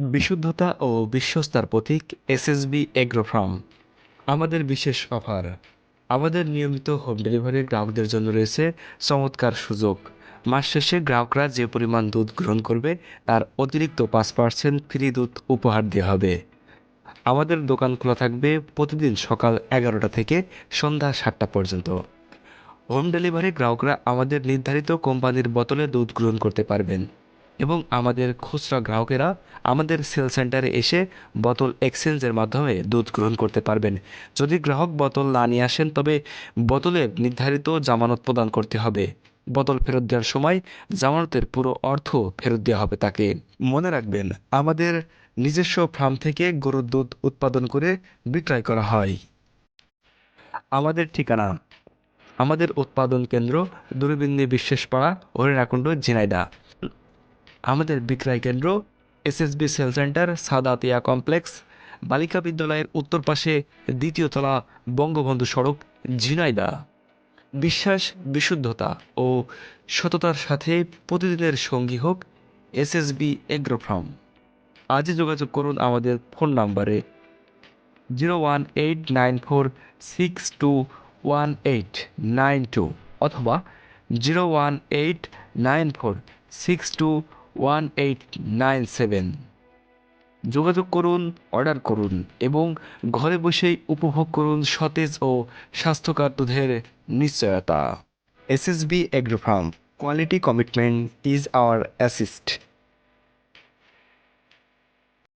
বিশুদ্ধতা ও বিশ্বস্তার প্রতীক এসএসবি এগ্রো ফার্ম আমাদের বিশেষ অফার। আমাদের নিয়মিত হোম ডেলিভারি গ্রাহকদের জন্য রয়েছে চমৎকার সুযোগ। মাস শেষে গ্রাহকরা যে পরিমাণ দুধ গ্রহণ করবে, তার অতিরিক্ত পাঁচ পার্সেন্ট ফ্রি দুধ উপহার দেওয়া হবে। আমাদের দোকান খোলা থাকবে প্রতিদিন সকাল এগারোটা থেকে সন্ধ্যা সাতটা পর্যন্ত। হোম ডেলিভারি গ্রাহকরা আমাদের নির্ধারিত কোম্পানির বোতলে দুধ গ্রহণ করতে পারবেন। এবং আমাদের খুচরা গ্রাহকেরা আমাদের সেল সেন্টারে এসে বোতল এক্সচেঞ্জের মাধ্যমে দুধ গ্রহণ করতে পারবেন। যদি গ্রাহক বোতল না নিয়ে আসেন, তবে বোতলের নির্ধারিত জামানত প্রদান করতে হবে। বোতল ফেরত দেওয়ার সময় জামানতের পুরো অর্থ ফেরত দেওয়া হবে তাকে। মনে রাখবেন, আমাদের নিজস্ব ফার্ম থেকে গরুর দুধ উৎপাদন করে বিক্রয় করা হয়। আমাদের ঠিকানা, আমাদের উৎপাদন কেন্দ্র দূরবীন্দি বিশ্বাসপাড়া হরিণাকুণ্ড ঝিনাইদা আমাদের বিক্রয় কেন্দ্র, SSB sale centre, Sadatia complex, বালিকা বিদ্যালয়ের উত্তর পাশে দ্বিতীয় তলা বঙ্গবন্ধু সড়ক, ঝিনাইদা। বিশ্বাস, বিশুদ্ধতা ও সততার সাথে প্রতিদিনের সঙ্গী হোক এসএসবি এগ্রো ফার্ম আজই যোগাযোগ করুন আমাদের ফোন নাম্বারে zero one eight nine four six two one eight nine two অথবা zero one eight nine four six two one eight nine seven যোগাযোগ করুন অর্ডার করুন এবং ঘরে বসেই উপভোগ করুন সতেজ ও স্বাস্থ্যকর দুধের নিশ্চয়তা। SSB agro farm quality commitment is our asset